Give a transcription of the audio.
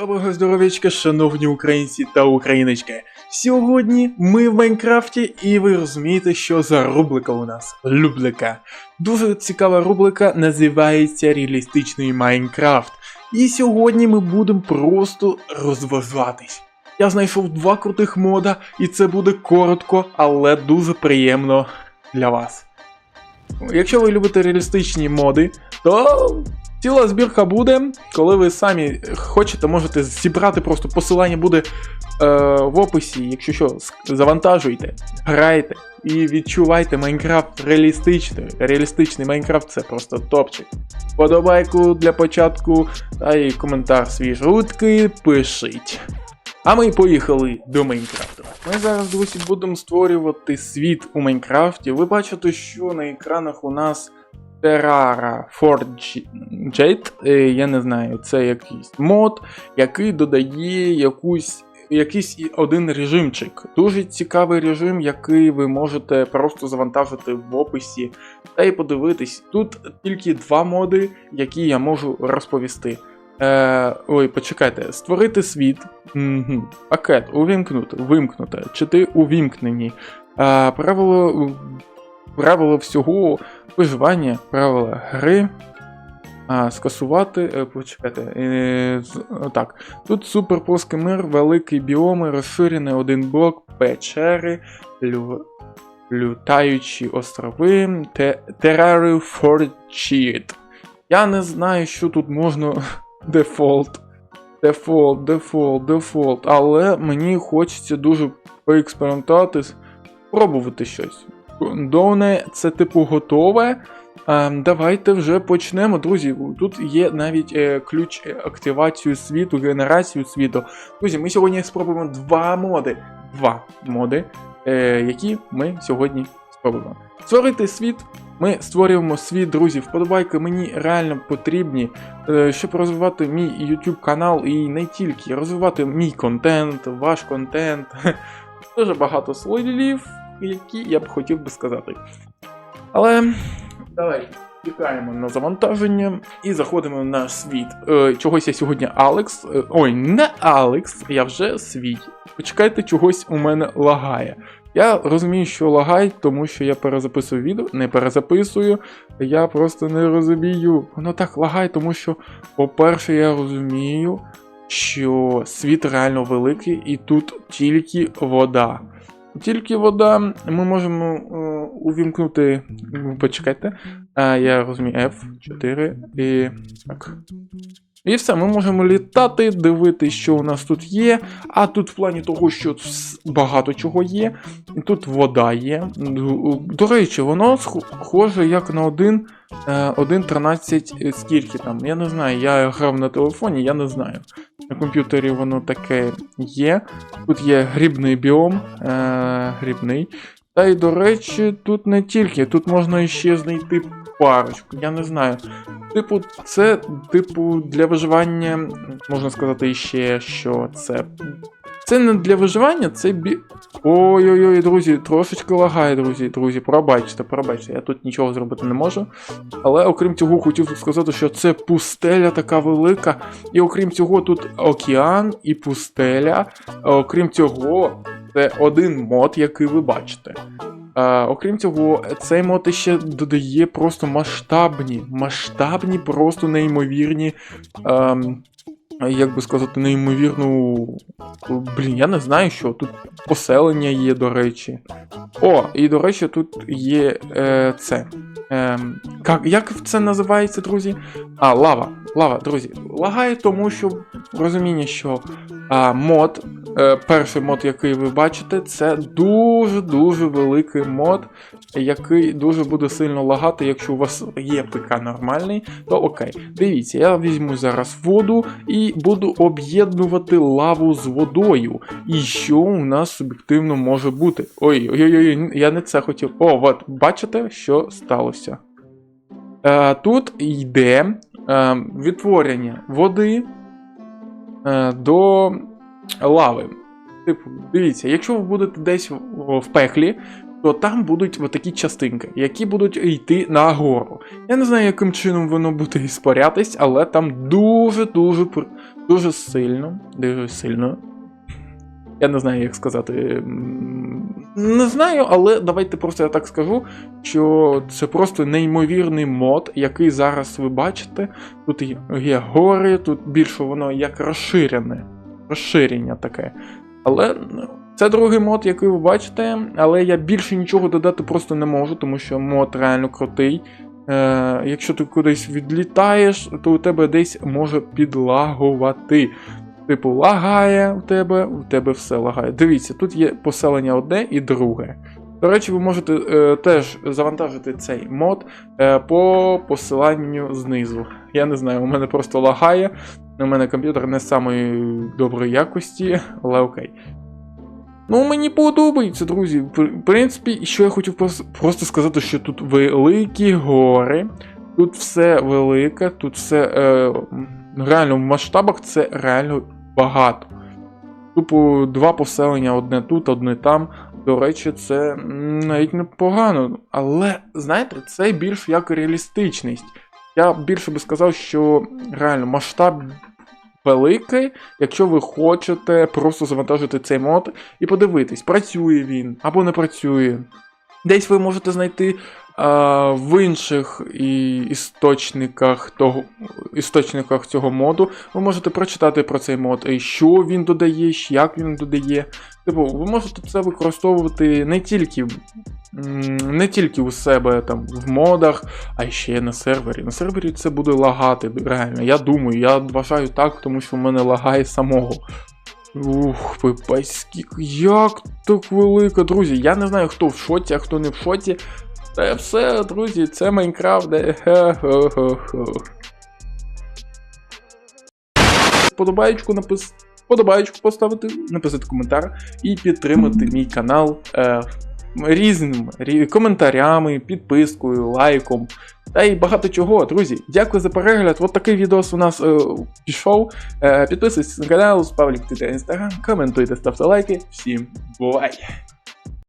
Доброго здоров'ячка, шановні українці та україночки. Сьогодні ми в Майнкрафті, і ви розумієте, що за рубрика у нас Люблика. Дуже цікава рубрика, називається Реалістичний Майнкрафт. І сьогодні ми будемо просто розважатись. Я знайшов два крутих мода, і це буде коротко, але дуже приємно для вас. Якщо ви любите реалістичні моди, то ціла збірка буде. Коли ви самі хочете, можете зібрати просто посилання буде е, в описі. Якщо що, завантажуйте, грайте і відчувайте Майнкрафт реалістичний. Реалістичний Майнкрафт це просто топчик. Подобайку для початку та і коментар свій жутки пишіть. А ми поїхали до Майнкрафту. Ми зараз, друзі, будемо створювати світ у Майнкрафті. Ви бачите, що на екранах у нас Terrara Forged, е, я не знаю, це якийсь мод, який додає якусь. Якийсь один режимчик. Дуже цікавий режим, який ви можете просто завантажити в описі та й подивитись. Тут тільки два моди, які я можу розповісти. Е, ой, почекайте, створити світ. Угу. Пакет, увімкнути, вимкнути, чи ти увімкнені. Е, правило, правило всього виживання, правила гри. А, скасувати, е, почекайте. Е, так. Тут супер плоский мир, великий біоми, розширений один блок, печери, лю, лютаючі острови, те, Terraria Fortune. Я не знаю, що тут можна. Дефолт. Дефолт, дефолт, дефолт. Але мені хочеться дуже поекспериментувати, спробувати щось. Доне це типу готове. Ем, давайте вже почнемо, друзі. Тут є навіть е, ключ е, активацію світу, генерацію світу. Друзі, ми сьогодні спробуємо два моди. Два моди, е, які ми сьогодні спробуємо. Створити світ. Ми створюємо світ, друзі. Вподобайки мені реально потрібні, щоб розвивати мій YouTube канал і не тільки розвивати мій контент, ваш контент. Дуже багато слів, які я б хотів би сказати. Але давай чекаємо на завантаження і заходимо в наш світ. Е, чогось я сьогодні Алекс. Е, ой, не Алекс, я вже свій. Почекайте, чогось у мене лагає. Я розумію, що лагає, тому що я перезаписую відео, не перезаписую. Я просто не розумію. Воно так лагає, тому що, по-перше, я розумію, що світ реально великий, і тут тільки вода. Тільки вода, ми можемо е, увімкнути. Почекайте. А, я розумію F4 і. Так. І все, ми можемо літати, дивитися, що у нас тут є. А тут в плані того, що багато чого є. І тут вода є. До, речі, воно схоже як на один. е, 1.13 е, скільки там. Я не знаю, я грав на телефоні, я не знаю. На комп'ютері воно таке є. Тут є грібний біом, е, грібний. Та й, до речі, тут не тільки, тут можна ще знайти парочку, я не знаю. Типу, це, типу, для виживання, можна сказати ще, що це. Це не для виживання, це бі. Ой-ой-ой, друзі, трошечки лагає, друзі, друзі, пробачте, пробачте, я тут нічого зробити не можу. Але окрім цього, хотів сказати, що це пустеля така велика. І окрім цього, тут океан і пустеля. Окрім цього, це один мод, який ви бачите. А, окрім цього, цей мод ще додає просто масштабні, масштабні, просто неймовірні. ем, як би сказати, неймовірну. Блін, я не знаю, що. Тут поселення є, до речі. О, і до речі, тут є е, це. Е, як, як це називається, друзі? А, лава. Лава, друзі. Лагає, тому що розуміння, що а, мод, е, перший мод, який ви бачите, це дуже-дуже великий мод, який дуже буде сильно лагати, якщо у вас є ПК нормальний, то окей. Дивіться, я візьму зараз воду і буду об'єднувати лаву з водою. І що у нас суб'єктивно може бути? Ой, ой, ой, ой, я не це хотів. О, от, бачите, що сталося? Е, тут йде е, відтворення води е, до лави. Типу, дивіться, якщо ви будете десь в, пеклі, то там будуть отакі частинки, які будуть йти нагору. Я не знаю, яким чином воно буде іспарятись, але там дуже-дуже дуже сильно, дуже сильно. Я не знаю, як сказати. Не знаю, але давайте просто я так скажу, що це просто неймовірний мод, який зараз ви бачите. Тут є гори, тут більше воно як розширене. Розширення таке. Але ну, це другий мод, який ви бачите, але я більше нічого додати просто не можу, тому що мод реально крутий. Е, якщо ти кудись відлітаєш, то у тебе десь може підлагувати. Типу, лагає у тебе, у тебе все лагає. Дивіться, тут є поселення одне і друге. До речі, ви можете е, теж завантажити цей мод е, по посиланню знизу. Я не знаю, у мене просто лагає. У мене комп'ютер не самої доброї якості, але окей. Ну, мені подобається, друзі. В принципі, що я хотів просто сказати, що тут великі гори, тут все велике, тут все е, реально в масштабах це реально багато. Тупо два поселення, одне тут, одне там. До речі, це навіть непогано. Але, знаєте, це більш як реалістичність. Я більше би сказав, що реально масштаб великий, якщо ви хочете просто завантажити цей мод і подивитись, працює він або не працює. Десь ви можете знайти а, в інших і істочниках, того, істочниках цього моду. Ви можете прочитати про цей мод, і що він додає, як він додає. Типу, ви можете це використовувати не тільки, не тільки у себе там в модах, а ще на сервері. На сервері це буде лагати, реально. Я думаю, я вважаю так, тому що в мене лагає самого. Ух, пипаські, як так велика, друзі. Я не знаю, хто в шоці, а хто не в шоці. Це все, друзі, це Майнкрафт, де. Подобаєчку напис... Подобаєчку поставити, написати коментар і підтримати мій канал різними коментарями, підпискою, лайком та й багато чого, друзі. Дякую за перегляд. От такий відос у нас е, пішов. Е, підписуйтесь на канал, Твіттер, Інстаграм, коментуйте, ставте лайки. Всім бувай!